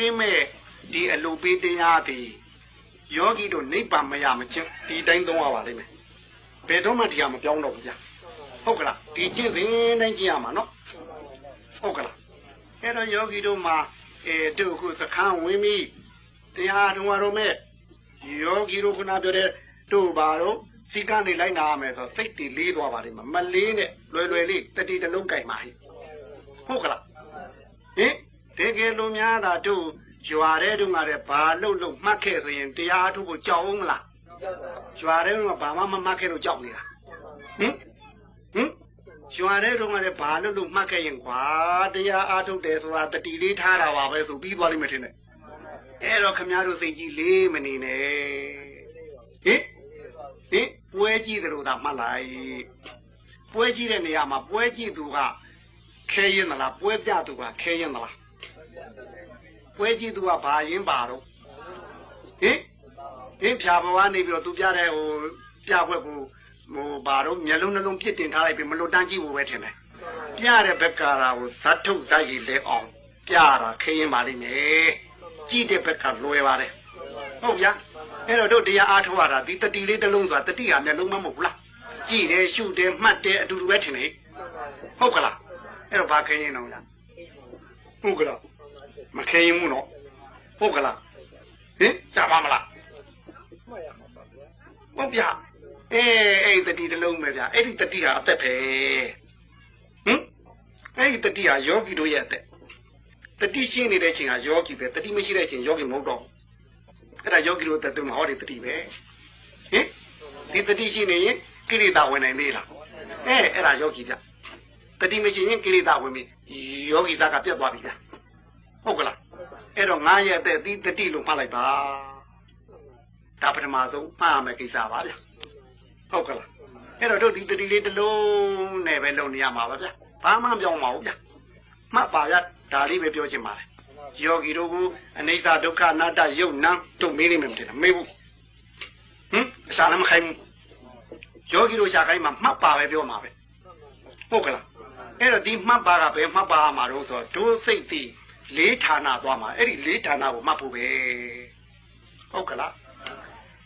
အင်းမဲ့ဒီအလိုပေးတရားသည်ယောဂီတို့နိဗ္ဗာန်မရမချင်းဒီတိုင်းသုံးရပါလိမ့်မယ်ဘယ်တော့မှဒီဟာမပြောင်းတော့ဘူးဗျာဟုတ်ကလားဒီကျင့်စဉ်တိုင်းကျင့်ရမှာနော်ဟုတ်ကလားအဲ့တော့ယောဂီတို့မှာအဲတို့ခုစခန်းဝင်ပြီးတရားထုံးရတော့မဲ့ယောဂီတို့ခုနပြောတဲ့တို့ပါတော့စီကနေလိုက်နာရမယ်ဆိုစိတ်တည်လေးသွားပါလိမ့်မယ်မလေးနဲ့လွယ်လွယ်လေးတတိတလုံးကြိုက်ပါဟိဟုတ်ကလားဟင် တကယ်လို့များတာတို့ရွာတဲ့တို့ကလည်းဘာလို့လို့မှတ်ခဲ့ဆိုရင်တရားအထုဖို့ကြောက်အောင်မလားရွာတဲ့တို့ကဘာမှမမှတ်ခဲ့လို့ကြောက်နေတာဟင်ဟင်ရွာတဲ့တို့ကလည်းဘာလို့လို့မှတ်ခဲ့ရင်ကွာတရားအားထုတ်တယ်ဆိုတာတတိလေးထားတာပါပဲဆိုပြီးသွားလိမ့်မယ်ထင်တယ်အဲ့တော့ခမည်းတော်စိတ်ကြီးလေးမနေနဲ့ဟင်ဟင်ပွဲကြည့်တယ်လို့သာမှတ်လိုက်ပွဲကြည့်တဲ့နေရာမှာပွဲကြည့်သူကခဲရင်သလားပွဲပြသူကခဲရင်သလား ပွဲကြည့်သူကဘာရင်ပါတော့ဟင်ဟင်ဖြာဘဝနေပြီးတော့သူပြတဲ့ဟိုပြဘွက်ကိုဟိုဘာတော့မျက်လုံးနှလုံးပြစ်တင်ထားလိုက်ပြီးမလွတ်တန်းကြည့်ဖို့ပဲထင်တယ်ပြတဲ့ဘက်ကရာကိုဇတ်ထုတ်ဇတ်ရည်လဲအောင်ပြတာခဲရင်ပါလိမ့်မယ်ကြည့်တဲ့ဘက်ကလွယ်ပါတယ်ဟုတ်ဗျာအဲ့တော့တို့တရားအားထုတ်ရတာဒီတတိလေးတစ်လုံးဆိုတာတတိဟာမျက်လုံးမမဟုတ်ဘူးလားကြည့်တယ်ရှုတယ်မှတ်တယ်အတူတူပဲထင်တယ်ဟုတ်ကလားအဲ့တော့ဘာခဲရင်တော့လားဟုတ်ကလား မခဲရင်ဘူးနော်ဟုတ်ကလားဟင်ကြားပါမလားဟုတ်ဗျာအေးအဲ့ဒီတတိတစ်လုံးပဲဗျာအဲ့ဒီတတိဟာအသက်ပဲဟင်အဲ့ဒီတတိဟာယောဂီတို့ရဲ့အသက်တတိရှိနေတဲ့ချိန်ဟာယောဂီပဲတတိမရှိတဲ့ချိန်ယောဂီမဟုတ်တော့အဲ့ဒါယောဂီတို့အသက်သူမဟောဒီတတိပဲဟင်ဒီတတိရှိနေရင်ကိရိတာဝင်နိုင်သေးလားအဲအဲ့ဒါယောဂီဗျတတိမရှိရင်ကိရိတာဝင်ပြီယောဂီသားကပြတ်သွားပြီဗျ ဟုတ်ကလားအဲ့တော့ငါရဲ့အသက်ဒီတတိလို့မှတ်လိုက်ပါဒါပထမဆုံးမှားရမယ်ကိစ္စပါဗျဟုတ်ကလားအဲ့တော့တို့ဒီတတိလေးတစ်လုံးနဲ့ပဲလုပ်နေရမှာပါဗျဘာမှပြောင်းမအောင်ဗျမှတ်ပါရဒါလေးပဲပြောချင်ပါတယ်ယောဂီတို့ကအနိစ္စဒုက္ခအနတ္တယုတ်နံတို့မေးနေမှမတင်မေးဘူးဟင်အစားလည်းမခိုင်းဘူးယောဂီတို့ရှာခိုင်းမှာမှတ်ပါပဲပြောမှာပဲဟုတ်ကလားအဲ့တော့ဒီမှတ်ပါကပဲမှတ်ပါမှာတော့ဆိုတော့ဒုစိတ်တိ လေးဌာနသွားမှာအဲ့ဒီလေးဌာနကိုမှတ်ဖို့ပဲဟုတ်ကလား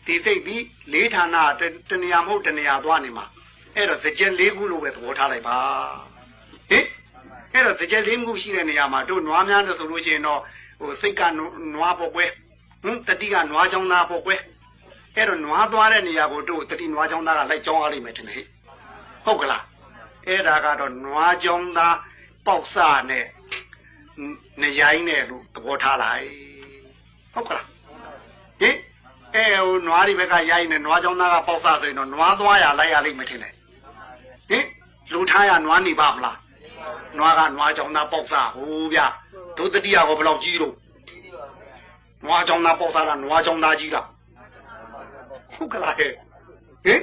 ဒီစိတ်ဒီလေးဌာနတတနေရာမဟုတ်တနေရာသွားနေမှာအဲ့တော့စကြက်လေးခုလို့ပဲသဘောထားလိုက်ပါဟင်အဲ့တော့စကြက်လေးခုရှိတဲ့နေရာမှာတို့နွားများလို့ဆိုလို့ရှိရင်တော့ဟိုစိတ်ကနွားပေါ်ပွဲဟင်တတိကနွားချောင်းသားပေါ်ပွဲအဲ့တော့နွားသွားတဲ့နေရာကိုတို့တတိနွားချောင်းသားကလိုက်ကြောင်းရလိမ့်မယ်ထင်တယ်ဟုတ်ကလားအဲ့ဒါကတော့နွားချောင်းသားပေါက်စနဲ့ နေရိုင်းနဲ့လို့သဘောထားလိုက်ဟုတ်ကလားဟင်အဲဟိုနွားဒီဘက်ကရိုင်းနဲ့နွားချောင်းသားကပေါက်စဆိုရင်တော့နွားသွားရလိုက်ရလိမ့်မယ်ထင်တယ်ဟင်လူထားရနွားနေပါမလားနွားကနွားချောင်းသားပေါက်စဟိုးဗျဒုတတိယကိုဘယ်လောက်ကြီးလို့နွားချောင်းသားပေါက်စလားနွားချောင်းသားကြီးလားဟုတ်ကလားဟဲ့ဟင်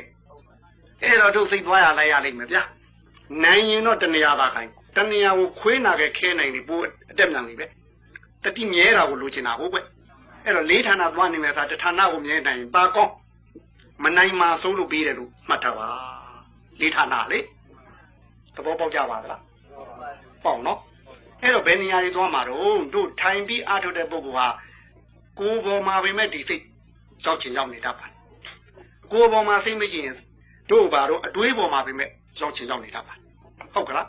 အဲ့တော့တို့စိတ်သွားရလိုက်ရလိမ့်မယ်ဗျာနိုင်ရင်တော့တဏှာသာခိုင်း တဏှာကိုခွေးနာခဲ့ခဲနိုင်နေပို့အတက်မြန်နေပဲတတိမြဲတာကိုလိုချင်တာဟုတ်ကွအဲ့တော့လေးဌာနသွားနေမယ်ဆိုတဌာနကိုမြဲနိုင်ရင်ပါကောင်းမနိုင်မှဆုံးလို့ပြီးတယ်လို့မှတ်ထားပါလေးဌာနလေသဘောပေါက်ကြပါသလားပေါက်နော်အဲ့တော့ဘယ်နေရာတွေသွားမှာတော့တို့ထိုင်ပြီးအားထုတ်တဲ့ပုဂ္ဂိုလ်ဟာကိုယ်ပေါ်မှာပဲမဲ့ဒီစိတ်ကြောက်ချင်ရောက်နေတတ်ပါကိုယ်ပေါ်မှာစိတ်မရှိရင်တို့ဘာတို့အတွေးပေါ်မှာပဲမဲ့ရောက်ချင်ရောက်နေတတ်ပါဟုတ်ကလား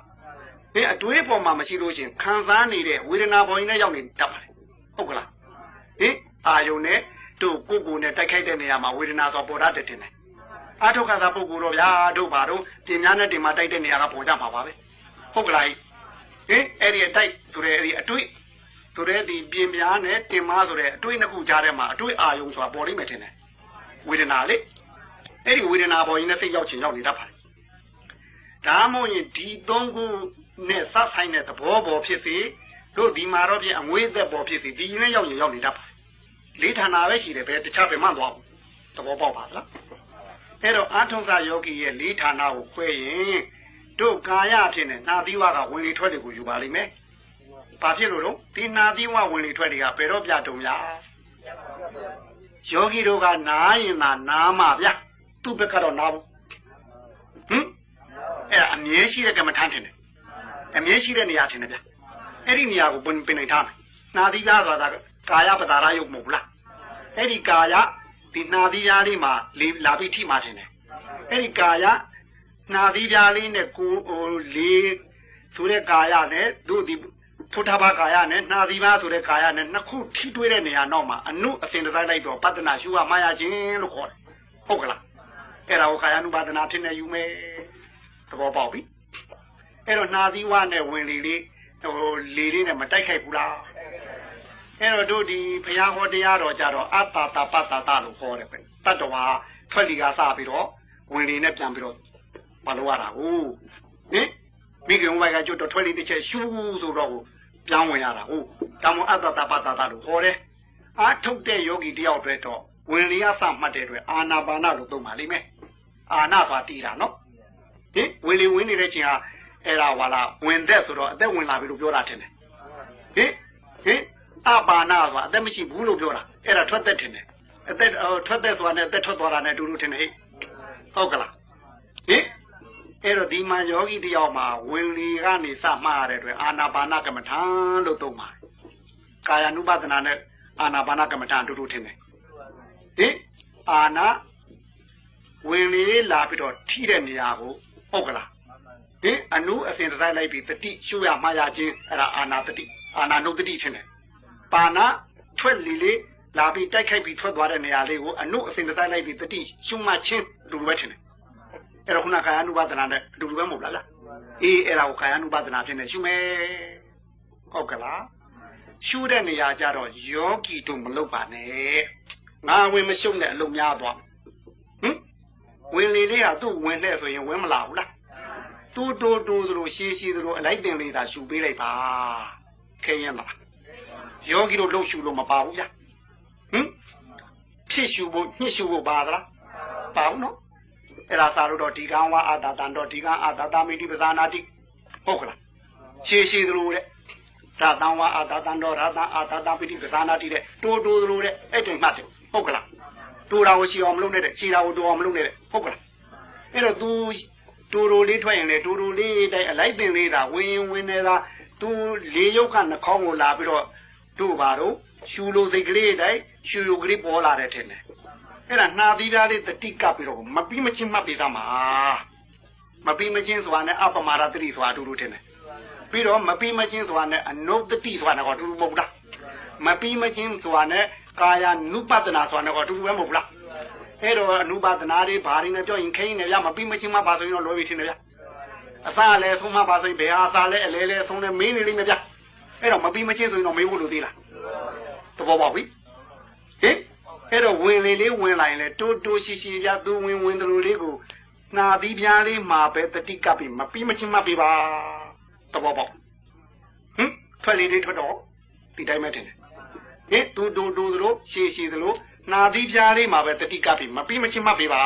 ဒီအတွေးပေါ်မှာမရှိလို့ရှိရင်ခံစားနေတဲ့ဝေဒနာပေါ်ရင်လည်းရောက်နေတတ်ပါတယ်ဟုတ်ကလားဟင်အာယုံနဲ့တို့ကိုယ်ကိုယ်နဲ့တိုက်ခိုက်တဲ့နေရာမှာဝေဒနာဆိုပေါ်တတ်တယ်ထင်တယ်အာထုခါသာပုဂ္ဂိုလ်တော့ဗျာတို့ဘာတို့ပြင်များနဲ့တင်မှာတိုက်တဲ့နေရာကပေါ်ကြမှာပါပဲဟုတ်ကလားဟင်အဲ့ဒီအတိုက်ဆိုတဲ့အဲ့ဒီအတွေ့ဆိုတဲ့ဒီပြင်များနဲ့တင်မာဆိုတဲ့အတွေ့နှစ်ခုကြားထဲမှာအတွေ့အာယုံဆိုတာပေါ်လိမ့်မယ်ထင်တယ်ဝေဒနာလေအဲ့ဒီဝေဒနာပေါ်ရင်လည်းသိရောက်ချင်ရောက်နေတတ်ပါတယ်ဒါမှမဟုတ်ရင်ဒီသုံးခု နဲ့သတ်ဆိုင်တဲ့သဘောပေါ်ဖြစ်စေတို့ဒီမှာတော့ပြင်အငွေးသက်ပေါ်ဖြစ်စေဒီရင်ရောက်ရင်ရောက်နေတတ်ပါတယ်လေးဌာနပဲရှိတယ်ပဲတခြားပဲမှသွားဘူးသဘောပေါက်ပါလားအဲ့တော့အာထုံကယောဂီရဲ့လေးဌာနကိုခွဲရင်တို့ကာယဖြစ်နေနာသီဝကဝင်လေထွက်တွေကိုယူပါလိမ့်မယ်ဘာဖြစ်လို့တော့ဒီနာသီဝဝင်လေထွက်တွေကဘယ်တော့ပြတုံများယောဂီတို့ကနားရင်သာနားမှာဗျသူ့ဘက်ကတော့နားဘူးဟင်အဲ့အမြဲရှိတဲ့ကမ္မထမ်းထင်တယ် အမြဲရှိတဲ့နေရာထင်တယ်ဗျအဲ့ဒီနေရာကိုပင်ပင်နိုင်ထားမယ်နာသီပြဆိုတာကာယပတာရယုတ်မဟုတ်ဘူးလားအဲ့ဒီကာယဒီနာသီးရားလေးမှာလေလာပြီးထိမှတင်တယ်အဲ့ဒီကာယနာသီးပြားလေးနဲ့ကိုဟိုလေဆိုတဲ့ကာယနဲ့တို့ဒီဖုထဘာကာယနဲ့နာသီပါဆိုတဲ့ကာယနဲ့နှစ်ခုထိတွေ့တဲ့နေရာနောက်မှာအနုအစဉ်တစိုက်လိုက်တော့ပတ္တနာရှုရမှားရခြင်းလို့ခေါ်တယ်ဟုတ်ကလားအဲ့ဒါကိုကာယ ानु ပါဒနာဖြစ်နေယူမယ်သဘောပေါက်ပြီ အဲ့တော့နာသီဝနဲ့ဝင်လေလေးဟိုလေလေးနဲ့မတိုက်ခိုက်ဘူးလားအဲ့တော့တို့ဒီဘုရားဟောတရားတော်ကြတော့အတ္တတပတ္တတလို့ခေါ်တယ်ပဲတတ္တဝါထွက်လီကစပြီးတော့ဝင်လေနဲ့ပြန်ပြီးတော့မလုပ်ရတာဟုတ်ဟင်မိခင်ဝိုင်ကကျွတ်တော့ထွက်လီတစ်ချက်ရှူးဆိုတော့ကိုပြောင်းဝင်ရတာဟုတ်ဒါမှအတ္တတပတ္တတလို့ခေါ်တယ်အာထုတ်တဲ့ယောဂီတယောက်အတွက်တော့ဝင်လေရစမှတ်တဲ့အတွက်အာနာပါနလို့သုံးပါလိမ့်မယ်အာနာဆိုတာတီးတာနော်ဟင်ဝင်လေဝင်နေတဲ့ချိန်ဟာ အဲ့ဒါဟာလားဝင်သက်ဆိုတော့အသက်ဝင်လာပြီလို့ပြောတာထင်တယ်ဟင်ဟင်အပါနာဆိုတာအသက်မရှိဘူးလို့ပြောတာအဲ့ဒါထွက်သက်ထင်တယ်အသက်ထွက်သက်ဆိုတာနဲ့အသက်ထွက်သွားတာနဲ့အတူတူထင်တယ်ဟဲ့ဟုတ်ကလားဟင်အဲ့တော့ဒီမှာယောဂီတယောက်မှာဝင်လေကနေစမှားရတဲ့အတွက်အာနာပါနကမ္မထာလို့သုံးပါတယ်ကာယ ानु ပဒနာနဲ့အာနာပါနကမ္မထာအတူတူထင်တယ်ဟင်အာနာဝင်လေလာပြီးတော့ထိတဲ့နေရာကိုဟုတ်ကလား ဟင်အနုအစဉ်တစိုက်လိုက်ပြီးတတိရှုရမှားရခြင်းအဲ့ဒါအာနာတတိအာနာနုတတိထင်တယ်ပါဏထွက်လီလေးလာပြီးတိုက်ခိုက်ပြီးထွက်သွားတဲ့နေရာလေးကိုအနုအစဉ်တစိုက်လိုက်ပြီးတတိရှုမှချင်းလူလိုပဲထင်တယ်အဲ့တော့ခုနကာယ ानु ပါဒနာနဲ့အတူတူပဲမဟုတ်လားလားအေးအဲ့ဒါကိုကာယ ानु ပါဒနာဖြစ်နေရှုမယ်ဟုတ်ကလားရှုတဲ့နေရာကြတော့ယောဂီတို့မလုပ်ပါနဲ့ငါဝင်မရှုံတဲ့အလုံးများသွားဟင်ဝင်လေလေးဟာသူ့ဝင်တဲ့ဆိုရင်ဝင်မလာဘူးလား တူတူတူသလိုရှည်ရှည်သလိုအလိုက်တင်လေးသာရှုပေးလိုက်ပါခဲရင်လားယောဂီတို့လှုပ်ရှုလို့မပါဘူးဗျဟင်ဖြစ်ရှုဖို့ညှစ်ရှုဖို့ပါသလားပါဘူးနော်အဲ့ဒါသာလို့တော့ဒီကံဝါအာတာတန်တော့ဒီကံအာတာတာမိတိပဇာနာတိဟုတ်ကလားရှည်ရှည်သလိုတဲ့ရတံဝါအာတာတန်တော့ရတံအာတာတာမိတိပဇာနာတိတဲ့တိုးတိုးသလိုတဲ့အဲ့တင်မှတ်တယ်ဟုတ်ကလားတိုးတာကိုရှည်အောင်မလုပ်နဲ့တဲ့ရှည်တာကိုတိုးအောင်မလုပ်နဲ့တဲ့ဟုတ်ကလားအဲ့တော့ तू တူတူလေးထွက်ရင်လေတူတူလေးတိုင်းအလိုက်ပင်လေးသာဝင်ဝင်နေတာသူလေရုပ်ကနှခေါင်းကိုလာပြီးတော့တို့ပါတော့ရှူလိုစိတ်ကလေးတိုင်းရှူလိုကလေးပေါ်လာတဲ့ထင်တယ်အဲ့ဒါနှာသီးပြားလေးတတိကပ်ပြီးတော့မပြီးမချင်းမှတ်ပြီးသားမှာမပြီးမချင်းဆိုတာနဲ့အပမာရတတိဆိုတာအတူတူထင်တယ်ပြီးတော့မပြီးမချင်းဆိုတာနဲ့အနုတတိဆိုတာကတော့အတူတူမဟုတ်လားမပြီးမချင်းဆိုတာနဲ့ကာယ ानु ပတနာဆိုတာကတော့အတူတူပဲမဟုတ်လား အဲ့တော့အနုပါဒနာတွေဘာတွေနဲ့ပြောရင်ခိန်းနေဗျမပြီးမချင်းမပါဆိုရင်တော့လွယ်ပြီထင်တယ်ဗျအစားလည်းဆုံးမပါဆိုရင်ဘယ်ဟာစားလဲအလဲလဲဆုံးလဲမင်းနေလိမ့်မယ်ဗျအဲ့တော့မပြီးမချင်းဆိုရင်တော့မေးဖို့လိုသေးလားတဘောပေါက်ပြီဟင်အဲ့တော့ဝင်လေလေးဝင်လာရင်လေတိုးတိုးရှိရှိဗျသူဝင်ဝင်တလူလေးကိုနာသီးပြားလေးမှာပဲတတိကပ်ပြီးမပြီးမချင်းမပေးပါတဘောပေါက်ဟင်ထွက်လေလေးထွက်တော့ဒီတိုင်းပဲထင်တယ်ဟင်တူတူတူတို့ရှည်ရှည်သလို နာသီးပြားလေးမှာပဲတတိကပ်ပြီးမပြီးမချင်းမပေးပါ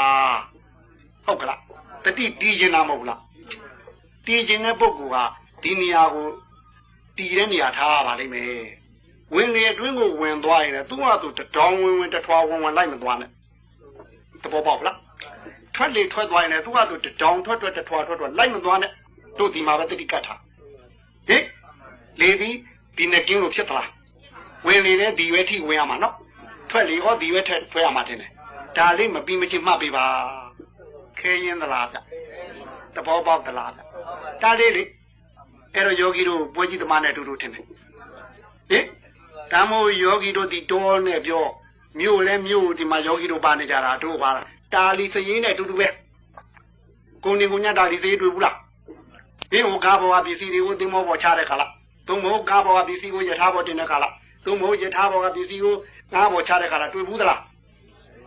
ဟုတ်ကလားတတိတီးရင်တာမဟုတ်လားတီးခြင်းတဲ့ပုဂ္ဂိုလ်ကဒီနေရာကိုတီးတဲ့နေရာထားရပါလိမ့်မယ်ဝင်လေအတွင်းကိုဝင်သွားရင်လည်းသူ့ဟာသူတတောင်းဝင်ဝင်တထွားဝင်ဝင်လိုက်မသွားနဲ့တဘောပေါက်လားထွက်လေထွက်သွားရင်လည်းသူ့ဟာသူတတောင်းထွက်ထွက်တထွားထွက်ထွက်လိုက်မသွားနဲ့တို့ဒီမှာပဲတတိကတ်ထားဟင်လေဒီဒီနဲ့ကင်းလို့ဖြစ်သလားဝင်လေနဲ့ဒီရွက်ထိဝင်ရမှာနော် ထွက်လေဟောဒီရွက်ထက်ထွက်ရမှာတင်တယ်ဒါလေးမပြီးမချင်းမှတ်ပေးပါခဲရင်သလားဗျတဘောပေါက်သလားဗျဒါလေးလေအဲ့တော့ယောဂီတို့ပွဲကြီးသမားနဲ့အတူတူထင်တယ်ဟင်ဒါမို့ယောဂီတို့ဒီတောနဲ့ပြောမြို့လဲမြို့ဒီမှာယောဂီတို့ပါနေကြတာတို့ပါလားတာလီစရင်နဲ့အတူတူပဲကိုနေကိုညတာလီစရင်တွေ့ဘူးလားဒီဟိုကားဘောကပစ္စည်းတွေကိုသင်္ဘောပေါ်ချတဲ့ခါလားသို့မဟုတ်ကားဘောကပစ္စည်းကိုယထာဘောတင်တဲ့ခါလားသို့မဟုတ်ယထာဘောကပစ္စည်းကို ကားဘောချတဲ့ခါလားတွေ့ဘူးသလား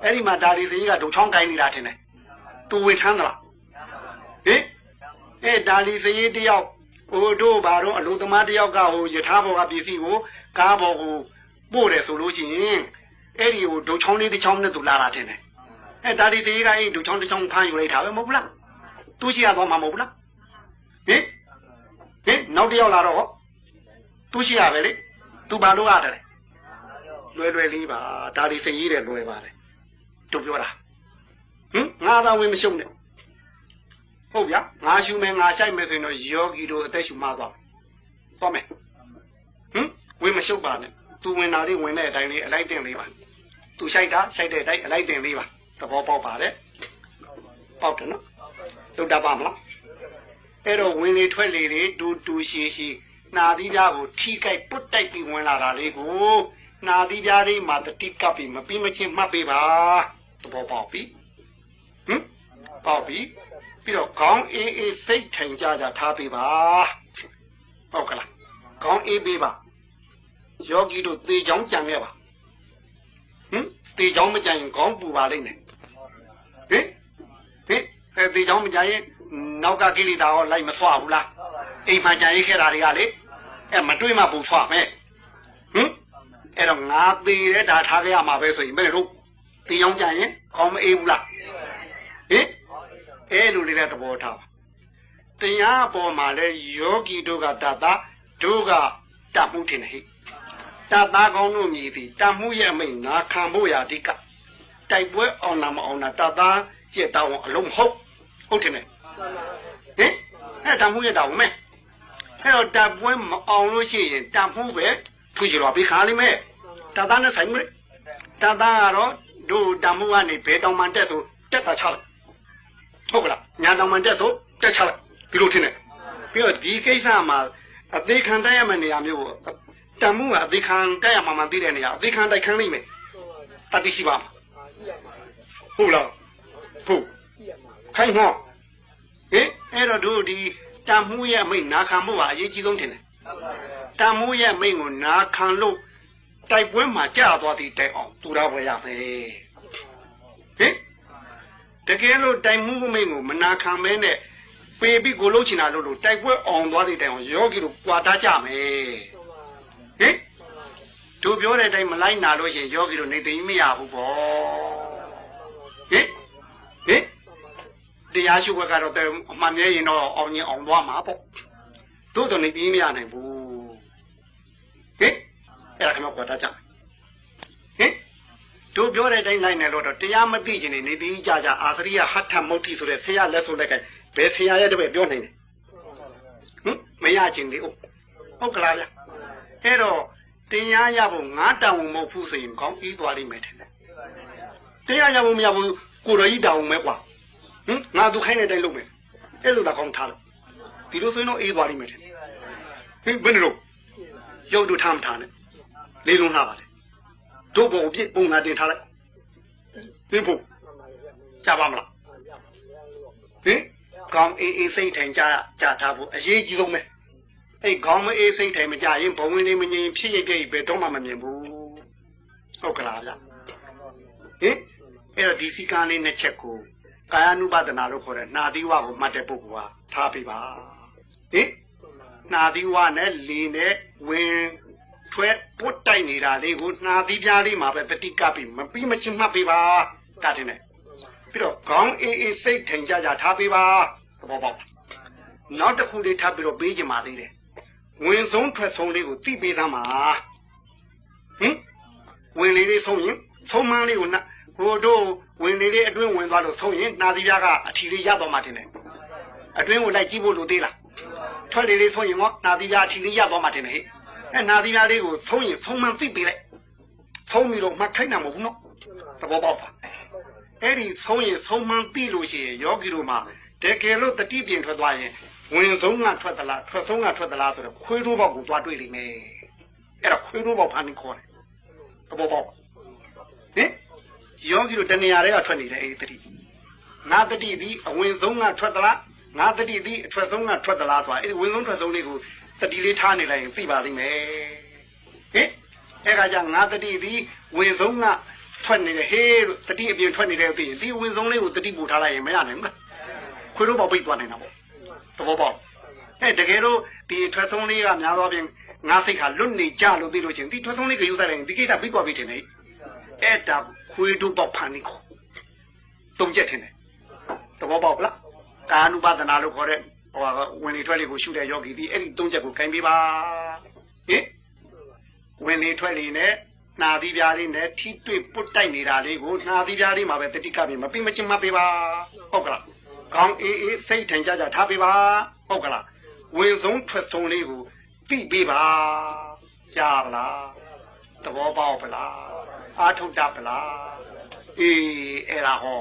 အဲ့ဒီမှာဒါလီစရင်ကဒုံချောင်းကိုင်းနေတာထင်တယ်သူဝေထမ်းသလားဟင်အဲဒါလီစရင်တယောက်ဟိုတို့ဘာတော့အလိုသမားတယောက်ကဟိုယထာဘောကပစ္စည်းကိုကားဘောကိုပို့တယ်ဆိုလို့ရှိရင်အဲ့ဒီဟိုဒုံချောင်းလေးတစ်ချောင်းနဲ့သူလာတာထင်တယ်အဲဒါလီစရင်ကအဲ့ဒုံချောင်းတစ်ချောင်းဖမ်းယူလိုက်တာပဲမဟုတ်ဘူးလားသူရှိရသွားမှာမဟုတ်ဘူးလားဟင်ဟင်နောက်တယောက်လာတော့ဟောသူရှိရပဲလေသူဘာလို့ရတယ် လွယ်လွယ်လေးပါဒါလီစရင်တဲ့လွယ်ပါတယ်တို့ပြောတာဟင်ငါသာဝင်မရှုံနဲ့ဟုတ်ဗျာငါရှုမယ်ငါဆိုင်မယ်ဆိုရင်တော့ယောဂီတို့အသက်ရှုမှသွားသွားမယ်ဟင်ဝင်မရှုပ်ပါနဲ့သူဝင်တာလေးဝင်တဲ့အတိုင်းလေးအလိုက်တင်လေးပါသူရှိုက်တာရှိုက်တဲ့အတိုင်းအလိုက်တင်လေးပါသဘောပေါက်ပါတယ်ပေါက်တယ်နော်လုတ်တတ်ပါမလားအဲ့တော့ဝင်လေထွက်လေတွေတူတူရှိရှိနာသီးပြားကိုထိကြိုက်ပုတ်တိုက်ပြီးဝင်လာတာလေးကို နာသီးပြားလေးမှာတတိကပ်ပြီးမပြီးမချင်းမှတ်ပေးပါသဘောပေါက်ပြီဟမ်ပေါက်ပြီပြီးတော့ခေါင်းအေးအေးစိတ်ထိုင်ကြကြထားပေးပါဟုတ်ကလားခေါင်းအေးပေးပါယောဂီတို့သေချောင်းကြံခဲ့ပါဟမ်သေချောင်းမကြံရင်ခေါင်းပူပါလိမ့်မယ်ဟင်ဟင်အဲသေချောင်းမကြံရင်နောက်ကကိလေသာရောလိုက်မဆွဘူးလားအိမ်မှာကြံရိခဲ့တာတွေကလေအဲမတွေးမှပူဆွမယ်ဟင် အဲ့တော့ငါသေးတဲ့ဒါထားခဲ့ရမှာပဲဆိုရင်မင်းတို့သေချောင်းကြံရင်ခေါင်းမအေးဘူးလားဟင်အဲလိုလေးတဲ့သဘောထားပါတရားအပေါ်မှာလဲယောဂီတို့ကတတ်တာတို့ကတတ်မှုတင်ဟိတတ်သားကောင်းတို့မြည်သည်တတ်မှုရဲ့အမိန်နာခံဖို့ရာအဓိကတိုက်ပွဲအောင်နာမအောင်နာတတ်သားကြက်တောင်းအလုံးဟုတ်ဟုတ်တယ်ဟင်အဲ့တတ်မှုရဲ့တောင်းမဲအဲ့တော့တတ်ပွဲမအောင်လို့ရှိရင်တတ်မှုပဲထွေကြ တော့ပြီးခါလိမ့်မယ်တတ်သားနဲ့ဆိုင်မလို့တတ်သားကတော့တို့တတ်မှုကနေဘယ်တောင်မှတက်ဆိုတက်တာချလိုက်ဟုတ်ကလားညာတောင်မှတက်ဆိုတက်ချလိုက်ဒီလိုထင်တယ်ပြီးတော့ဒီကိစ္စမှာအသေးခံတိုက်ရမယ့်နေရာမျိုးကိုတမှုကအသေးခံတိုက်ရမှာမှသိတဲ့နေရာအသေးခံတိုက်ခံနိုင်မယ်တတိရှိပါမဟုတ်လားဟုတ်ခိုင်းဟောဟင်အဲ့တော့တို့ဒီတမှုရဲ့မိတ်နာခံမှုကအရေးကြီးဆုံးထင်တယ် တမှုရဲ့မိတ်ကိုနာခံလို့တိုက်ပွဲမှာကြာသွားသည့်တိုင်အောင်သူတော်ဘွယ်ရမယ်ဟင်တကယ်လို့တိုင်မှုမိတ်ကိုမနာခံမဲနဲ့ပေပြီးကိုလုံးချင်တာလို့လို့တိုက်ပွဲအောင်သွားတဲ့တိုင်အောင်ယောဂီတို့ပွာထားကြမယ်ဟင်တို့ပြောတဲ့အတိုင်းမလိုက်နာလို့ရှိရင်ယောဂီတို့နေသိမရဘူးပေါ့ဟင်ဟင်တရားရှိခွက်ကတော့အမှန်မြဲရင်တော့အောင်ရင်အောင်သွားမှာပေါ့တို့တော့နေပြီးမရနိုင်ဘူးဟင် အဲ့ဒါခမပွာထားကြဟင်တို့ပြောတဲ့အတိုင်းလိုက်နေလို့တော့တရားမသိခြင်းနေနေသိကြကြအာသရိယဟဋ္ဌမုဋ္ဌိဆိုတဲ့ဆရာလက်ဆိုလက်ကဘယ်ဆရာရဲ့တပည့်ပြောနိုင်တယ်ဟင်မရခြင်းလေဟုတ်ကလားဗျအဲ့တော့တရားရဖို့ငါတောင်းမဟုတ်ဘူးဆိုရင်ကောင်းပြီးသွားလိမ့်မယ်ထင်တယ်တရားရဖို့မရဘူးကိုတော်ကြီးတောင်းမယ်ကွာဟင်ငါသူခိုင်းတဲ့အတိုင်းလုပ်မယ်အဲ့လိုတော့ကောင်းထားလို့ဒီလိုဆိုရင်တော့အေးသွားလိမ့်မယ်ထင်ဟင်ဘယ်လိုရုပ်တို့ထားမထားနဲ့ လေးလုံးလှပါလေတို့ဘောအပြစ်ပုံနာတင်ထားလိုက်သင်ဖို့ကြပါမလားဟင်ကောင်းအေးအေးစိတ်ထိုင်ကြကြထားဖို့အရေးကြီးဆုံးပဲအဲ့ခေါင်းမအေးစိတ်ထိုင်မကြရင်ဘဝင်လေးမငြိမ်ဖြစ်ရပြည့်ပဲတော့မှမမြင်ဘူးဟုတ်ကလားဗျဟင်အဲ့တော့ဒီစီကံလေးနှစ်ချက်ကိုကာယ ानु ပါဒနာလို့ခေါ်တဲ့နာသီဝကိုမှတ်တဲ့ပုဂ္ဂိုလ်ဟာထားပြပါဟင်နာသီဝနဲ့လေနဲ့ဝင် ထွဲပုတ်တိုက်နေတာလေးကိုနှာသီးပြားလေးမှာပဲတတိကပ်ပြီးမပြီးမချင်းမှတ်ပေးပါတတ်တယ်ပြီးတော့ခေါင်းအေးအေးစိတ်ထိုင်ကြကြထားပေးပါသဘောပေါက်နောက်တစ်ခုလေးထပ်ပြီးတော့ပေးကြပါသေးတယ်ဝင်ဆုံးထွက်ဆုံးလေးကိုသိပေးသမ်းပါဟင်ဝင်လေးလေးဆုံးရင်ဆုံးမန်းလေးကိုဟိုတို့ဝင်လေးလေးအတွင်းဝင်သွားလို့ဆုံးရင်နှာသီးပြားကအထီလေးရတော့မှတင်တယ်အတွင်းကိုလိုက်ကြည့်ဖို့လိုသေးလားထွက်လေးလေးဆုံးရင်ရောနှာသီးပြားအထီလေးရတော့မှတင်တယ်ဟဲ့ အဲနာသီနာလေးကိုသုံးရင်သုံးမှန်သိပေးလိုက်သုံးပြီးတော့မှတ်ခိုင်းတာမဟုတ်ဘူးနော်သဘောပေါက်ပါအဲ့ဒီသုံးရင်သုံးမှန်သိလို့ရှိရင်ယောဂီတို့မှာတကယ်လို့တတိပြင်ထွက်သွားရင်ဝင်ဆုံးကထွက်သလားထွက်ဆုံးကထွက်သလားဆိုတော့ခွေးထိုးပေါက်ကိုသွားတွေ့လိမ့်မယ်အဲ့ဒါခွေးထိုးပေါက်ဖန်ပြီးခေါ်တယ်သဘောပေါက်ဟင်ယောဂီတို့တဏှာတွေကထွက်နေတယ်အဲ့ဒီတတိငါတတိသည်အဝင်ဆုံးကထွက်သလားငါတတိသည်အထွက်ဆုံးကထွက်သလားဆိုတာအဲ့ဒီဝင်ဆုံးထွက်ဆုံးလေးကို တတိလေးထားနေလိုက်ရင်သိပါလိမ့်မယ်ဟင်အဲ့ခါကျငါတတိသည်ဝင်ဆုံးကထွက်နေတယ်ဟေးလို့တတိအပြင်ထွက်နေတယ်သိရင်ဒီဝင်ဆုံးလေးကိုတတိပူထားလိုက်ရင်မရနိုင်ဘူးလားခွေးတို့ပေါ့ပိတ်သွားနေတာပေါ့သဘောပေါက်အဲတကယ်တော့ဒီထွက်ဆုံးလေးကများသောဖြင့်ငါစိတ်ဟာလွတ်နေကြလို့သိလို့ချင်းဒီထွက်ဆုံးလေးကယူဆိုင်လိုက်ရင်ဒီကိစ္စပြီးသွားပြီထင်တယ်အဲ့ဒါခွေးတို့ပေါ့ဖန်နေခေါ်တုံးချက်ထင်တယ်သဘောပေါက်လားကာနုပါဒနာလို့ခေါ်တဲ့ ဟိုဝင်လေထွက်လေကိုရှုတဲ့ယောဂီဒီအဲ့ဒီသုံးချက်ကိုကင်ပေးပါဟင်ဝင်လေထွက်လေနဲ့နာသီးပြားလေးနဲ့ထိတွေ့ပုတ်တိုက်နေတာလေးကိုနာသီးပြားလေးမှာပဲတတိကပြင်မပြီးမချင်းမပေးပါဟုတ်ကလားကောင်းအေးအေးစိတ်ထိုင်ကြကြထားပေးပါဟုတ်ကလားဝင်ဆုံးထွက်ဆုံးလေးကိုသိပေးပါကြားပါလားသဘောပေါက်ပလားအာထုတ်တတ်ပလားအေးအဲ့ဒါဟော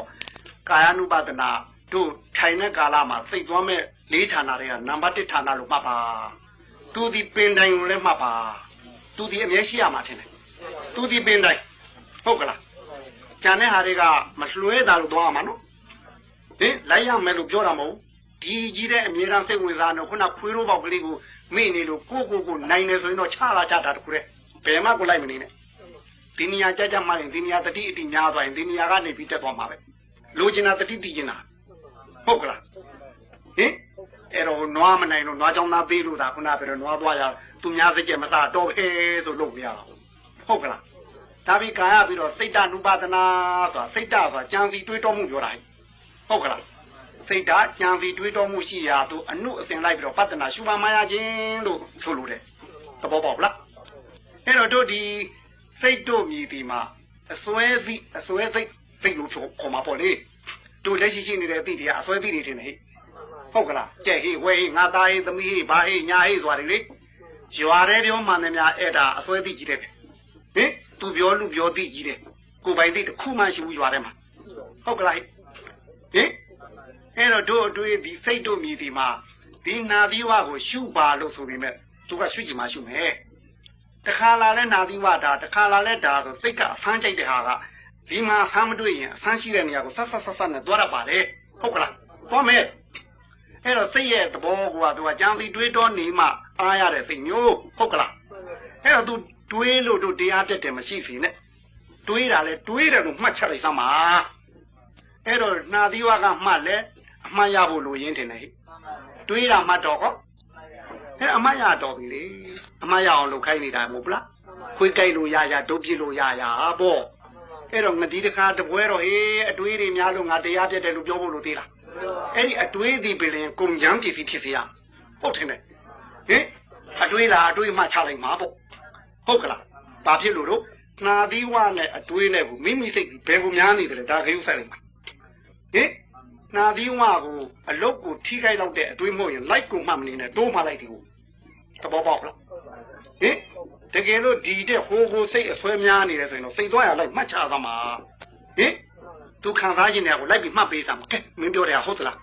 ကာယ ानु ပါဒနာတို့ထိုင်တဲ့ကာလမှာသိသွားမဲ့ လေးဌာနတွေကနံပါတ်1ဌာနလို့မှတ်ပါသူဒီပင်တိုင်းကိုလည်းမှတ်ပါသူဒီအမြဲရှိရမှာထင်တယ်သူဒီပင်တိုင်းဟုတ်ကလားကျန်တဲ့ဟာတွေကမလွှဲတာလို့သွားရမှာနော်ဟင်လိုက်ရမယ်လို့ပြောတာမဟုတ်ဒီကြီးတဲ့အမြဲတမ်းစိတ်ဝင်စားတော့ခုနခွေးရိုးပေါက်ကလေးကိုမိနေလို့ကိုကိုကိုနိုင်နေဆိုရင်တော့ချလာချတာတခုတည်းဘယ်မှကိုလိုက်မနေနဲ့ဒီနေရာကြကြမှရင်ဒီနေရာတတိအတိများသွားရင်ဒီနေရာကနေပြီးတက်သွားမှာပဲလိုချင်တာတတိတည်ချင်တာဟုတ်ကလားဟင် အဲ့တော့နွားမနိုင်လို့နွားချောင်းသားသေးလို့သာခုနပြောနွားသွားရသူများစိတ်ကြမစားတော့ဟဲဆိုလို့မရဘူးဟုတ်ကလားဒါပြီးကာယပြီးတော့စိတ်တနုပါဒနာဆိုတာစိတ်တဆိုတာကြံစီတွေးတောမှုပြောတာဟုတ်ကလားစိတ်ဓာတ်ကြံစီတွေးတောမှုရှိရာသူအနုအစဉ်လိုက်ပြီးတော့ပတ္တနာရှုပါမရခြင်းလို့ဆိုလိုတယ်သဘောပေါက်လားအဲ့တော့တို့ဒီစိတ်တို့မြည်ဒီမှာအစွဲသိအစွဲသိစိတ်လို့ခေါ်မှာပေါ့လေတို့လက်ရှိရှိနေတဲ့အသည့်တွေကအစွဲသိတွေထင်တယ်ဟဲ့ ဟုတ်ကလားကြက်ဟေးဝဲဟေးငါသားဟေးသမီးဟေးဘာဟေးညာဟေးဆိုတာလေရွာတဲ့ပြောမှန်တယ်များအဲ့ဒါအစွဲသိကြီးတယ်ဟင်သူပြောလူပြောသိကြီးတယ်ကိုပိုင်သိတစ်ခုမှရှိဘူးရွာထဲမှာဟုတ်ကလားဟင်အဲ့တော့တို့အတွေ့ဒီစိတ်တို့မြည်ဒီမှာဒီနာသီဝကိုရှုပါလို့ဆိုပေမဲ့သူကရှုကြည့်မှရှုမယ်တခါလာလဲနာသီဝဒါတခါလာလဲဒါဆိုစိတ်ကအဖမ်းကြိုက်တဲ့ဟာကဒီမှာဆမ်းမတွေ့ရင်အဆန်းရှိတဲ့နေရာကိုဆက်ဆက်ဆက်ဆက်နဲ့တွားရပါတယ်ဟုတ်ကလားတွားမယ် အဲ့တော့စိတ်ရဲ့သဘောကသူကကြံစီတွေးတော့နေမှအားရတဲ့စိတ်မျိုးဟုတ်ကလားအဲ့တော့ तू တွေးလို့တို့တရားပြတ်တယ်မရှိစီနဲ့တွေးတာလဲတွေးတယ်လို့မှတ်ချက်လိုက်စမ်းပါအဲ့တော့နာသီဝကမှတ်လဲအမှန်ရဖို့လိုရင်းတင်တယ်ဟိတွေးတာမှတ်တော့ဟောအဲ့အမှန်ရတော့ပြီလေအမှန်ရအောင်လုပ်ခိုင်းနေတာမဟုတ်လားခွေးကြိုက်လို့ရရဒုတ်ပြလို့ရရပေါ့အဲ့တော့ငတိတခါတပွဲတော့ဟေးအတွေးတွေများလို့ငါတရားပြတ်တယ်လို့ပြောဖို့လို့သေးလား အဲ့ဒီအတွေးဒီပင်ကုံချမ်းပစ္စည်းဖြစ်စေရဟုတ်တယ်နဲ့ဟင်အတွေးလားအတွေးမှချလိုက်မှာပေါ့ဟုတ်ကလားဘာဖြစ်လို့တော့နာသီဝနဲ့အတွေးနဲ့ကိုမိမိစိတ်ဘယ်ကိုများနေတယ်လဲဒါခရုဆိုင်လိုက်မှာဟင်နာသီဝကိုအလုတ်ကိုထိခိုက်လောက်တဲ့အတွေးမဟုတ်ရင်လိုက်ကိုမှမနေနဲ့တိုးမှလိုက်တယ်ကိုသဘောပေါက်လားဟင်တကယ်လို့ဒီတဲ့ဟိုကိုစိတ်အဆွဲများနေတယ်ဆိုရင်တော့စိတ်သွားရလိုက်မှတ်ချသမှာဟင် သူခံစားခြင်းတွေကိုလိုက်ပြီးမှတ်ပေးစမ်းကဲမင်းပြောတယ်ဟုတ်သလား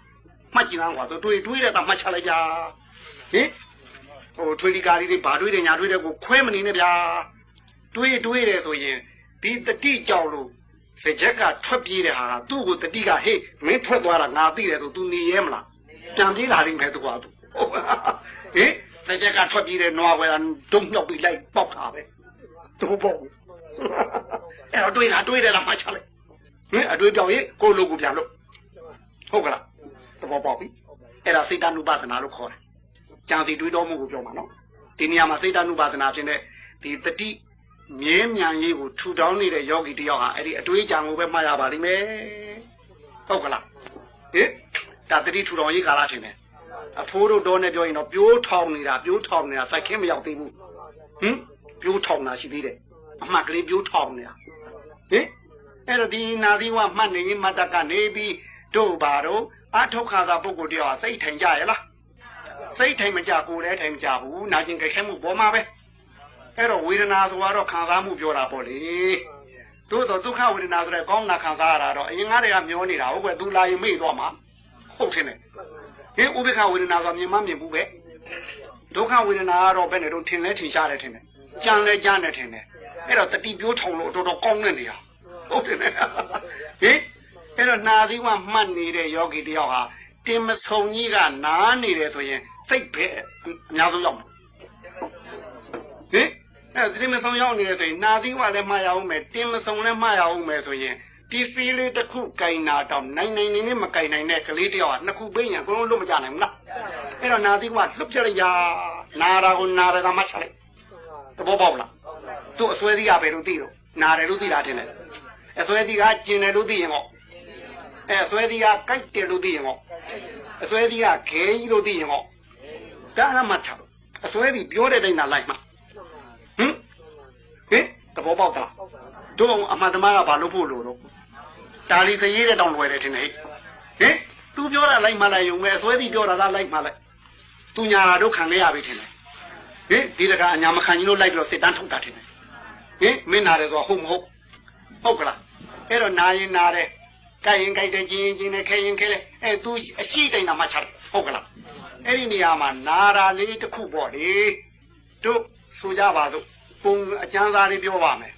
မှတ်ကြည့်သားကွာသူတွေးတွေးတဲ့တာမှတ်ချလိုက်ကြဟင်ဟိုထွေးဒီကာရီတွေဘာတွေးတယ်ညာတွေးတယ်ကိုခွဲမနေနဲ့ဗျာတွေးတွေးတယ်ဆိုရင်ဒီတတိကြောက်လို့စကြက်ကထွက်ပြေးတဲ့ဟာကသူ့ကိုတတိကဟေးမင်းထွက်သွားတာငါသိတယ်ဆို तू နေရဲမလားပြန်ပြေးလာလိမ့်မယ်သူကသူဟုတ်ဟင်စကြက်ကထွက်ပြေးတဲ့နွားဝဲဒုံမြောက်ပြီးလိုက်ပေါက်တာပဲသူပေါ့အဲ့တော့တွေးတာတွေးတယ်လားမှချလိုက် ဟင်အတွေးပြောင်းရင်ကိုလိုကိုပြန်လို့ဟုတ်ကလားသဘောပေါက်ပြီအဲ့ဒါစိတ်တ ानु ပါဒနာလို့ခေါ်တယ်ကြံစီတွေးတော်မှုကိုပြောမှာနော်ဒီနေရာမှာစိတ်တ ानु ပါဒနာဖြစ်တဲ့ဒီတတိမြဲမြံရေးကိုထူထောင်နေတဲ့ယောဂီတယောက်ဟာအဲ့ဒီအတွေးကြံကိုပဲမှားရပါလိမ့်မယ်ဟုတ်ကလားဟင်ဒါတတိထူထောင်ရေးကာလထင်တယ်အဖိုးတို့တော့နဲ့ပြောရင်တော့ပြိုးထောင်နေတာပြိုးထောင်နေတာစိုက်ခင်းမရောက်သေးဘူးဟင်ပြိုးထောင်တာရှိသေးတယ်အမှတ်ကလေးပြိုးထောင်နေတာဟင် အဲ့တော့ဒီနာသီဝမှတ်နေရင်မတကနေပြီးတို့ပါတော့အထောက်ခါသာပုဂ္ဂိုလ်တယောက်စိတ်ထိုင်ကြရလားစိတ်ထိုင်မကြကိုယ်လည်းထိုင်မကြဘူးနာကျင်ကြခဲမှုပေါ်မှာပဲအဲ့တော့ဝေဒနာဆိုတော့ခံစားမှုပြောတာပေါ့လေတို့တော့ဒုက္ခဝေဒနာဆိုတဲ့ကောင်းတာခံစားရတာတော့အရင်ကတည်းကမျောနေတာဟုတ်ကွယ်သူလာရင်မေ့သွားမှာဟုတ်တယ်နဲ့ဟင်ဥပိ္ပခဝေဒနာဆိုမြင်မမြင်ဘူးပဲဒုက္ခဝေဒနာကတော့ဘယ်နဲ့တော့ထင်လဲထင်ရှားတယ်ထင်တယ်ကြံလဲကြံတယ်ထင်တယ်အဲ့တော့တတိပြိုးထောင်လို့တော်တော်ကောင်းတဲ့နေရာ ဟုတ်တယ်နဲ့ဟင်အဲ့တော့နာသီဝမှတ်နေတဲ့ယောဂီတယောက်ဟာတင်မဆုံကြီးကနားနေတယ်ဆိုရင်စိတ်ပဲအများဆုံးရောက်မှာဟင်အဲ့ဒီမဆုံးရောက်နေတယ်ဆိုရင်နာသီဝလည်းမှားရအောင်မယ်တင်မဆုံးလည်းမှားရအောင်မယ်ဆိုရင်ပစ္စည်းလေးတစ်ခုကင်နာတော့နိုင်နိုင်နေနေမကင်နိုင်တဲ့ကလေးတယောက်ကနှစ်ခုပေးရင်အကုန်လုံးလွတ်မကြနိုင်ဘူးလားအဲ့တော့နာသီဝလွတ်ပြလိုက်ရနာတာကိုနာရတာမှတ်ချလိုက်တဘောပေါက်လားသူ့အစွဲသီးကပဲလို့သိတော့နာတယ်လို့သိတာတင်တယ် အစွဲသီးကကျင်တယ်လို့သိရင်ဟောအဲအစွဲသီးကကြိုက်တယ်လို့သိရင်ဟောအစွဲသီးကခဲကြီးလို့သိရင်ဟောဒါမှမှတ်ချအစွဲသီးပြောတဲ့တိုင်းသာလိုက်မှဟင်ဟင်တဘောပေါက်လားတို့အမှန်တမားကဘာလို့ဖို့လို့တော့ဒါလီသရေးတဲ့တောင်လွယ်တယ်ထင်တယ်ဟင်သူပြောတာလိုက်မှလိုက်ရုံပဲအစွဲသီးပြောတာလားလိုက်မှလိုက်သူညာတာတို့ခံခဲ့ရပြီထင်တယ်ဟင်ဒီတကအညာမခံကြီးလို့လိုက်ပြီးတော့စစ်တန်းထုတ်တာထင်တယ်ဟဟင်မင်းနာတယ်ဆိုတော့ဟုတ်မဟုတ်ဟုတ်ကလား အဲ့တော့နာရင်နာတယ်ကြိုက်ရင်ကြိုက်တယ်ကျင်းရင်ကျင်းတယ်ခဲရင်ခဲတယ်အဲ तू အရှိတိုင်တာမှချတယ်ဟုတ်ကလားအဲ့ဒီနေရာမှာနာတာလေးတစ်ခုပေါ့လေတို့ဆိုကြပါစို့ပုံအကျမ်းစာလေးပြောပါမယ်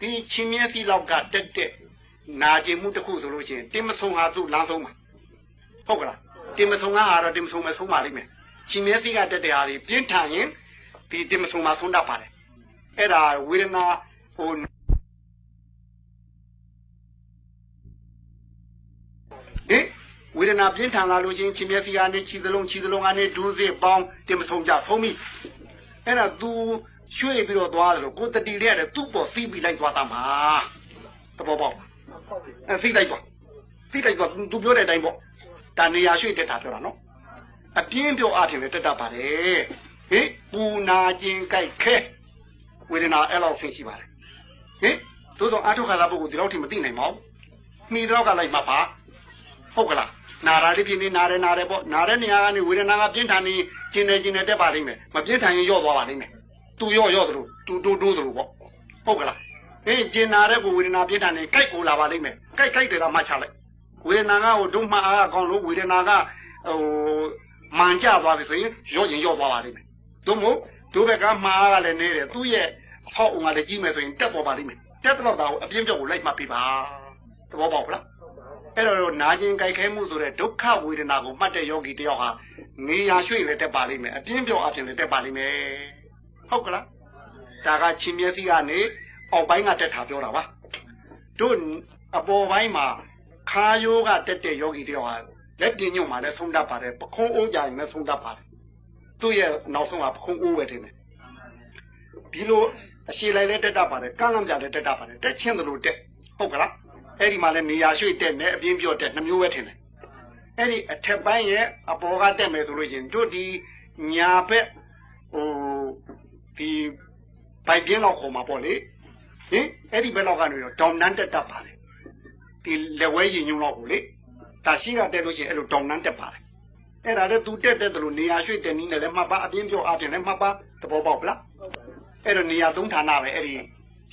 ဒီချင်းမျက်စိလောက်ကတက်တက်နာကျင်မှုတစ်ခုဆိုလို့ရှိရင်တင်းမဆုံဟာသူ့လမ်းဆုံးမှာဟုတ်ကလားတင်းမဆုံဟာတော့တင်းမဆုံမဆုံးပါလိမ့်မယ်ချင်းမျက်စိကတက်တဲ့ဟာလေးပြင်းထန်ရင်ဒီတင်းမဆုံမှာဆုံးတတ်ပါတယ်အဲ့ဒါဝေဒနာဟိုဟ ဒနာပြင်းထန်လာလို့ချင်းချင်းမျက်စိကနေခြေသလုံးခြေသလုံးကနေဒူးစစ်ပေါင်းတင်မဆုံးကြဆုံးပြီအဲ့ဒါ तू ရွှေ့ပြီးတော့သွားတယ်လို့ကိုတတိလေးရတယ်သူ့ပေါ်စီးပြီးလိုက်သွားတာမှာတဘောပေါက်အဲစီးလိုက်သွားစီးလိုက်သွား तू ပြောတဲ့အတိုင်းပေါ့ဒါနေရာရွှေ့တက်တာပြောတာနော်အပြင်းပြောအထင်လည်းတက်တတ်ပါတယ်ဟင်ပူနာခြင်းကြိုက်ခဲဝေဒနာအဲ့လောက်ဆင်းရှိပါတယ်ဟင်သို့တော့အာထုခါလာပုဂ္ဂိုလ်ဒီလောက်ထိမသိနိုင်ပါဘူးမိတော့ကလိုက်မှာပါဟုတ်ကလား နာရာလေးပြင်းနေနာရဲနာရဲပေါ့နာရဲနေရာကနေဝေဒနာကပြင်းထန်နေကျင်နေကျင်နေတက်ပါလိမ့်မယ်မပြင်းထန်ရင်ရော့သွားပါလိမ့်မယ်သူရော့ရော့သလိုသူတိုးတိုးသလိုပေါ့ဟုတ်ကလားဟင်းကျင်နာတဲ့ကိုဝေဒနာပြင်းထန်နေကြိုက်ကိုလာပါလိမ့်မယ်ကြိုက်ကြိုက်တယ်ကမှတ်ချလိုက်ဝေဒနာကဟိုဒုမှအားကကောင်းလို့ဝေဒနာကဟိုမှန်ကြသွားပြီဆိုရင်ရော့ရင်ရော့သွားပါလိမ့်မယ်သို့မဟုတ်ဒုဘက်ကမှားကလည်းနေတယ်သူ့ရဲ့အဆောက်အုံကလည်းကြီးမယ်ဆိုရင်တက်သွားပါလိမ့်မယ်တက်တော့တာကိုအပြင်းပြောက်ကိုလိုက်မှတ်ပြပါသဘောပေါက်လား အဲ့တော့နာကျင်ကြိုက်ခဲမှုဆိုတဲ့ဒုက္ခဝေဒနာကိုမှတ်တဲ့ယောဂီတယောက်ဟာနေရာရွှေ့လည်းတက်ပါလိမ့်မယ်အပြင်းပြောက်အပြင်လည်းတက်ပါလိမ့်မယ်ဟုတ်ကလားဒါကချင်းမျက်စိကနေအောက်ပိုင်းကတက်တာပြောတာပါတို့အပေါ်ပိုင်းမှာခါယိုးကတက်တဲ့ယောဂီတယောက်ဟာလက်ပြင်းညွန့်မှာလည်းဆုံးတတ်ပါတယ်ပခုံးအိုးကြရင်လည်းဆုံးတတ်ပါတယ်သူ့ရဲ့နောက်ဆုံးကပခုံးအိုးပဲထင်တယ်ဒီလိုအရှိလိုက်လည်းတက်တတ်ပါတယ်ကန့်လန့်ကြလည်းတက်တတ်ပါတယ်တက်ချင်းသလိုတက်ဟုတ်ကလား အဲ့ဒီမှာလည်းနေရာရွှေ့တက်နေအပြင်းပြော့တက်နှမျိုးပဲထင်တယ်အဲ့ဒီအထက်ပိုင်းရဲ့အပေါ်ကတက်မယ်ဆိုလို့ရှင်တို့ဒီညာဘက်ဟိုဒီပိုက်ပြင်းတော့ခေါ်မှာပေါ့လေဟင်အဲ့ဒီဘက်တော့ကနေတော့ဒေါင်နန်းတက်တတ်ပါတယ်ဒီလက်ဝဲရင်ညုံတော့ကိုလေဒါရှိကတက်လို့ရှင်အဲ့လိုဒေါင်နန်းတက်ပါတယ်အဲ့ဒါလည်းသူတက်တဲ့သူလိုနေရာရွှေ့တက်နည်းနဲ့လည်းမှတ်ပါအပြင်းပြော့အပြင်လည်းမှတ်ပါသဘောပေါက်လားအဲ့တော့နေရာသုံးဌာနပဲအဲ့ဒီ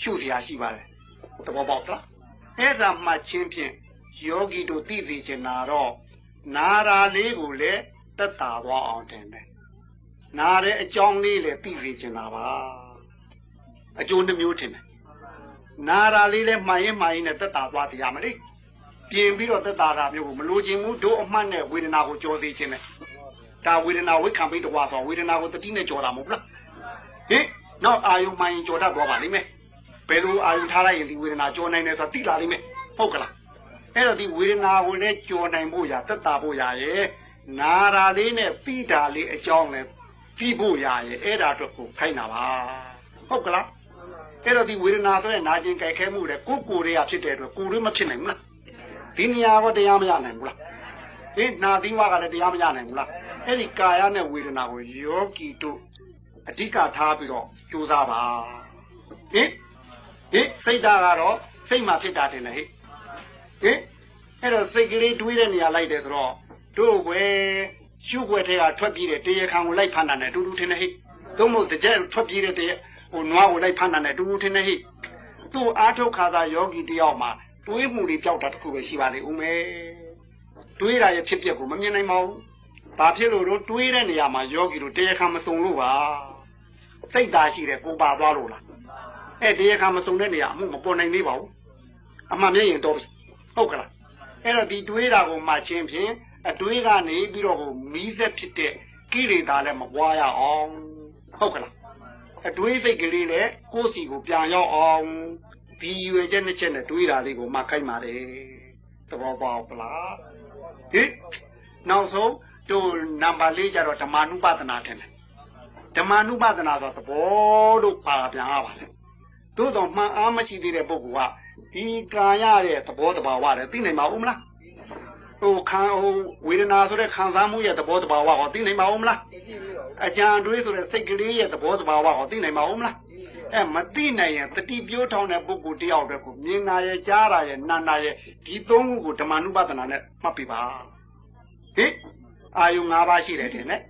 ရှုစရာရှိပါတယ်သဘောပေါက်လား အဲ့ဒါမှချင်းဖြင့်ယောဂီတို့သိသိချင်တာတော့နာရာလေးကိုလည်းတက်တာသွားအောင်တင်တယ်နာတဲ့အကြောင်းလေးလည်းသိသိချင်တာပါအကျိုးနှမျိုးထင်တယ်နာရာလေးလည်းမှန်ရင်မှန်ရင်နဲ့တက်တာသွားတရားမလေးပြင်ပြီးတော့တက်တာတာမျိုးကိုမလိုချင်ဘူးတို့အမှတ်နဲ့ဝေဒနာကိုကြောစေခြင်းနဲ့ဒါဝေဒနာဝိခံပြီးတော့ဆိုဝေဒနာကိုတတိနဲ့ကြောတာမဟုတ်လားဟင်နောက်အာယုမှန်ရင်ကြောတတ်သွားပါလိမ့်မယ် ဘယ်လိုအာယုထားလိုက်ရင်ဒီဝေဒနာကြောနိုင်တယ်ဆိုတာသိလာလိမ့်မယ်ဟုတ်ကလားအဲ့တော့ဒီဝေဒနာကိုလည်းကြောနိုင်ဖို့ရသက်တာဖို့ရရဲ့နာရာလေးနဲ့သိတာလေးအကြောင်းလည်းသိဖို့ရရဲ့အဲ့ဒါတော့ကိုခိုင်းတာပါဟုတ်ကလားအဲ့တော့ဒီဝေဒနာဆိုတဲ့နာကျင်ကြိုက်ခဲမှုလေကိုကိုတွေကဖြစ်တဲ့အတွက်ကိုတွေမဖြစ်နိုင်ဘူးလားဒီနေရာကတရားမရနိုင်ဘူးလားဟင်နာသီးဝါကလည်းတရားမရနိုင်ဘူးလားအဲ့ဒီကာယနဲ့ဝေဒနာကိုယောဂီတို့အဓိကထားပြီးတော့ကြိုးစားပါဟင် ဟင်စိတ်ဓာတ်ကတော့စိတ်မှဖြစ်တာတင်တယ်ဟိဟင်အဲ့တော့စိတ်ကလေးတွေးတဲ့နေရာလိုက်တယ်ဆိုတော့တို့ကွယ်ရှုွက်ထဲကထွက်ပြေးတဲ့တရားခံကိုလိုက်ဖမ်းတာနဲ့အတူတူထင်တယ်ဟိသို့မဟုတ်စကြက်ထွက်ပြေးတဲ့တရားဟိုနွားကိုလိုက်ဖမ်းတာနဲ့အတူတူထင်တယ်ဟိသူ့အာထုတ်ခါသာယောဂီတယောက်မှာတွေးမှုတွေကြောက်တာတခုပဲရှိပါလေဦးမယ်တွေးတာရဲ့ဖြစ်ပျက်ကိုမမြင်နိုင်ပါဘူးဘာဖြစ်လို့တော့တွေးတဲ့နေရာမှာယောဂီတို့တရားခံမစုံလို့ပါစိတ်သားရှိတယ်ကိုပါသွားလို့လား အဲ့တရားခံမစုံတဲ့နေရာအမှုမပေါ်နိုင်သေးပါဘူးအမှန်မြင်ရင်တော့ပြီဟုတ်ကလားအဲ့တော့ဒီတွေးတာကိုမှချင်းဖြင့်အတွေးကနေပြီးတော့ကိုမီးဆက်ဖြစ်တဲ့ကိလေသာလည်းမပွားရအောင်ဟုတ်ကလားအတွေးစိတ်ကလေးလည်းကိုယ်စီကိုပြန်ရောက်အောင်ဒီရွယ်ချက်နှစ်ချက်နဲ့တွေးတာလေးကိုမှခိုင်းပါတယ်သဘောပေါက်ပလားဟင်နောက်ဆုံးတို့နံပါတ်၄ကျတော့ဓမ္မနုပဒနာထင်တယ်ဓမ္မနုပဒနာဆိုသဘောလို့ပါပြန်ရပါတယ် သို့တော့မှန်အားမရှိသေးတဲ့ပုဂ္ဂိုလ်ကဒီကာယရဲ့သဘောတဘာဝတဲ့သိနိုင်ပါဦးမလားဟိုခံဟိုဝေဒနာဆိုတဲ့ခံစားမှုရဲ့သဘောတဘာဝကိုသိနိုင်ပါဦးမလားအကြံတွေးဆိုတဲ့စိတ်ကလေးရဲ့သဘောတဘာဝကိုသိနိုင်ပါဦးမလားအဲမသိနိုင်ရင်တတိပြောထောင်းတဲ့ပုဂ္ဂိုလ်တယောက်တည်းကိုမြင်နာရဲ့ကြားတာရဲ့နာနာရဲ့ဒီသုံးခုကိုဓမ္မနုပဒနာနဲ့မှတ်ပြပါဟင်အာယု၅ပါးရှိတယ်ထင်တယ်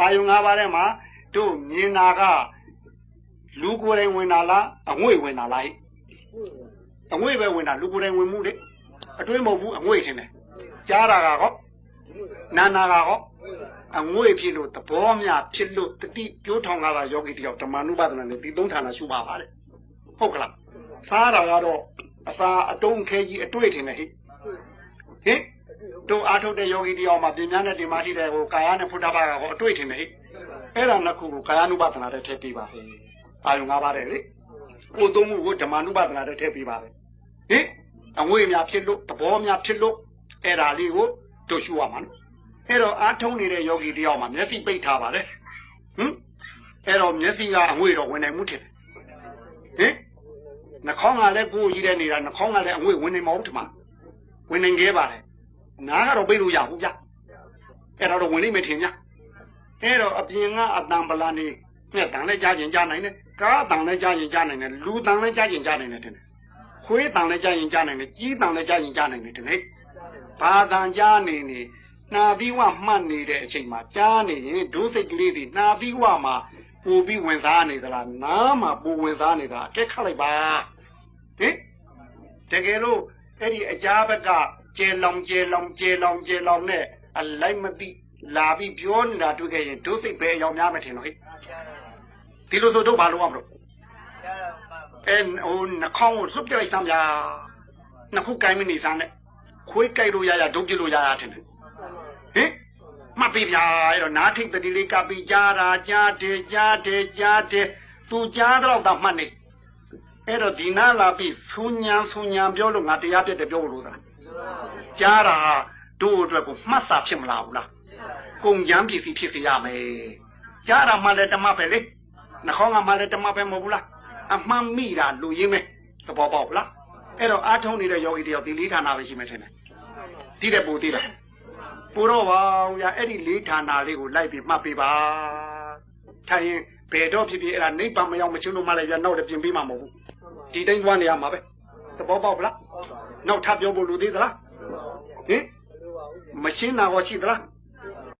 အာယု၅ပါးထဲမှာတို့မြင်နာက လူကိုယ်တိုင်ဝင်တာလားအငွေ့ဝင်တာလားဟိအငွေ့ပဲဝင်တာလူကိုယ်တိုင်ဝင်မှုလေအတွေးမဟုတ်ဘူးအငွေ့ထင်တယ်ကြားတာကောနာနာကောအငွေ့ဖြစ်လို့သဘောမြဖြစ်လို့တတိပြိုးထောင်လာတာယောဂီတယောက်ဓမ္မနုပဒနာနဲ့ဒီသုံးဌာနရှုပါပါတဲ့ဟုတ်ကလားစားတာကတော့အစာအတုံးခဲကြီးအတွေ့ထင်တယ်ဟိဟင်တို့အားထုတ်တဲ့ယောဂီတယောက်မှာပြင်များနဲ့ဒီမာတိတဲ့ဟိုကာယနဲ့ဖုဒ္ဓဘာကဟောအတွေ့ထင်တယ်ဟိအဲ့ဒါနှစ်ခုကိုကာယ ानु ပဒနာတဲ့ထည့်ပေးပါဟဲ့ အာယုံ၅ပါးတဲ့လေကိုသုံးမှုကိုဓမ္မ ानु ပဒနာတဲ့ထည့်ပေးပါပဲဟင်အငွေများဖြစ်လို့သဘောများဖြစ်လို့အဲ့ဒါလေးကိုတို့ရှုရမှာနော်အဲ့တော့အားထုတ်နေတဲ့ယောဂီတယောက်မှာမျက်စိပိတ်ထားပါလေဟင်အဲ့တော့မျက်စိကအငွေတော့ဝင်နိုင်မှုထင်တယ်ဟင်နှာခေါင်းကလည်းကိုယ်ကြီးတဲ့နေတာနှာခေါင်းကလည်းအငွေဝင်နေမဟုတ်ထမဝင်နေခဲ့ပါလေနားကတော့ပိတ်လို့ရဘူးဗျအဲ့တော့ဝင်လိမ့်မယ်ထင်ကြအဲ့တော့အပြင်ကအတန်ပလာနေငှက်တန်လည်းကြားကျင်ကြားနိုင်တယ် ကားတန်လည်းကြားကျင်ကြားနိုင်တယ်လူတန်လည်းကြားကျင်ကြားနိုင်တယ်ထင်တယ်ခွေးတန်လည်းကြားကျင်ကြားနိုင်တယ်ကြီးတန်လည်းကြားကျင်ကြားနိုင်တယ်ထင်တယ်ဘာတန်ကြားနေနေနှာသီးဝမှတ်နေတဲ့အချိန်မှာကြားနေရင်ဒုစိတ်ကလေးတွေနှာသီးဝမှာပူပြီးဝင်စားနေသလားနားမှာပူဝင်စားနေတာအကဲခတ်လိုက်ပါဟင်တကယ်လို့အဲ့ဒီအကြားဘက်ကကျဲလောင်ကျဲလောင်ကျဲလောင်ကျဲလောင်နဲ့အလိုက်မသိလာပြီးပြောနေတာတွေ့ခဲ့ရင်ဒုစိတ်ပဲအယောင်များမထင်တော့ဟဲ့ ဒီလိုဆိုတော့ဘာလို့ရမလို့အဲဟိုနှခေါင်းကိုလှုပ်ပြလိုက်စမ်းဗျာနှစ်ခုကိုင်းမနေစမ်းနဲ့ခွေးကြိုက်လို့ရရဒုတ်ပြလို့ရရထင်တယ်ဟင်မှတ်ပြီဗျာအဲ့တော့နားထိတ်တတိလေးကပ်ပြီးကြားတာကြားတယ်ကြားတယ်ကြားတယ်သူကြားတော့တော့မှတ်နေအဲ့တော့ဒီနာလာပြီးဆူညံဆူညံပြောလို့ငါတရားပြတ်တယ်ပြောလို့လားကြားတာတို့အတွက်ကိုမှတ်စာဖြစ်မလားဘူးလားကုံကြမ်းပစ္စည်းဖြစ်စေရမယ်ကြားတာမှလည်းတမပဲလေ နှခေါင်းကမှလည်းတမပဲမဟုတ်ဘူးလားအမှန်မိတာလူရင်းပဲသဘောပေါက်လားအဲ့တော့အားထုံးနေတဲ့ယောဂီတယောက်ဒီလေးဌာနပဲရှိမှထင်တယ်တိတဲ့ပူတိလားပူတော့ပါဗျာအဲ့ဒီလေးဌာနလေးကိုလိုက်ပြီးမှတ်ပေးပါထိုင်ရင်ဘယ်တော့ဖြစ်ဖြစ်အဲ့ဒါနိဗ္ဗာန်မရောက်မချင်းလို့မှလည်းပြနောက်လည်းပြင်ပေးမှာမဟုတ်ဘူးဒီတိုင်းသွားနေရမှာပဲသဘောပေါက်လားနောက်ထပ်ပြောဖို့လူသေးသလားဟင်မရှင်းတာရောရှိသလား